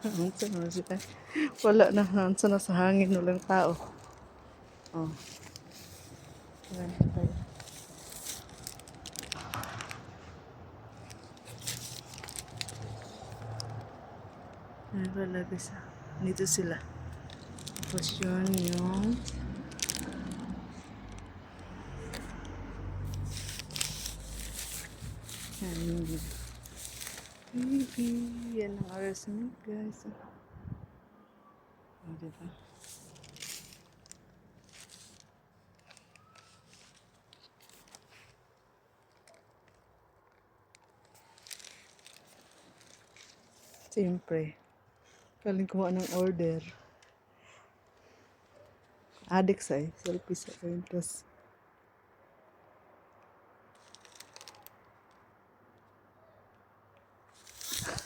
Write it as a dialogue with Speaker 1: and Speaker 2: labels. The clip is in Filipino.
Speaker 1: Unsa na siya. Wala na. Unsa na sa hangin. Walang tao. Oh. Ayan, tayo. Ay, wala bisa. Dito sila. Tapos yun yung Yan yung baby. Yan ang oras mo, guys. Oh, diba? Siyempre. Kaling kumuha ng order. Adik sa eh. Selfie sa kayo. Tapos,